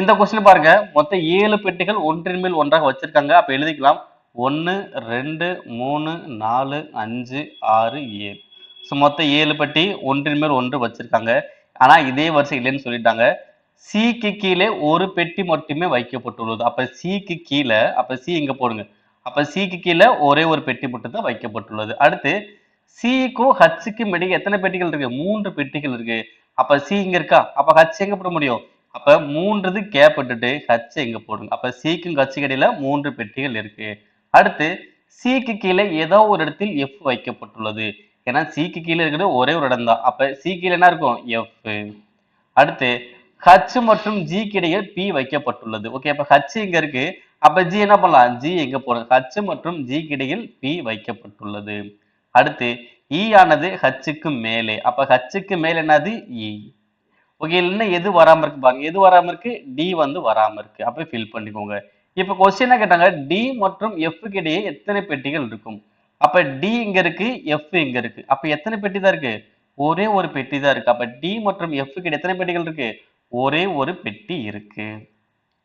இந்த கொஸ்டின் பாருங்க. மொத்தம் ஏழு பெட்டிகள் ஒன்றின் மேல் ஒன்றாக வச்சிருக்காங்க. அப்ப எழுதிக்கலாம். ஒன்று ரெண்டு மூணு நாலு அஞ்சு ஆறு ஏழு. ஸோ மொத்தம் ஏழு பெட்டி ஒன்றின் மேல் ஒன்று வச்சிருக்காங்க. ஆனா இதே வரிசை இல்லைன்னு சொல்லிட்டாங்க. சிக்கு கீழே ஒரு பெட்டி மட்டுமே வைக்கப்பட்டுள்ளது. அப்ப சிக்கு கீழே அப்ப சி இங்க போடுங்க. அப்ப சிக்கு கீழே ஒரே ஒரு பெட்டி மட்டும் தான் வைக்கப்பட்டுள்ளது. அடுத்து சிக்கும் ஹச்சுக்கும் இடையே எத்தனை பெட்டிகள் இருக்கு? மூன்று பெட்டிகள் இருக்கு. அப்ப சி இங்க இருக்கா? அப்ப ஹச் எங்க போட முடியும்? அப்ப மூன்றது கேப் விட்டுட்டு ஹச் எங்க போடுங்க. அப்ப சிக்கும் ஹச்சுக்கு இடையில மூன்று பெட்டிகள் இருக்கு. அடுத்து சிக்கு கீழே ஏதோ ஒரு இடத்தில் எஃப் வைக்கப்பட்டுள்ளது. ஏன்னா சிக்கு கீழே இருக்கிறது ஒரே ஒரு இடம் தான் அப்ப சி கீழே என்ன இருக்கும்? எஃப் அடுத்து ஹச் மற்றும் ஜிக்கு இடையே பி வைக்கப்பட்டுள்ளது. ஓகே அப்ப ஹச் இங்க இருக்கு. அப்ப ஜி என்ன பண்ணலாம்? ஜி எங்க போடுங்க ஹச் மற்றும் ஜிக்கு இடையில் பி வைக்கப்பட்டுள்ளது. அடுத்து இ ஆனது ஹச்சுக்கு மேலே. அப்ப ஹச்சுக்கு மேலே என்னது? இ ஓகே எது வராம இருக்கு பாருங்க. எது வராம இருக்கு? டி வந்து வராம இருக்கு. அப்ப ஃபில் பண்ணிக்கோங்க. இப்ப கொஸ்டின் கேட்டாங்க? டி மற்றும் எஃப்க்கு இடையே எத்தனை பெட்டிகள் இருக்கும்? அப்ப டி இங்க இருக்கு எஃப் இங்க இருக்கு. அப்ப எத்தனை பெட்டி தான் இருக்கு? ஒரே ஒரு பெட்டி தான் இருக்கு. அப்ப டி மற்றும் எஃப்க்கு இடையே எத்தனை பெட்டிகள் இருக்கு? ஒரே ஒரு பெட்டி இருக்கு.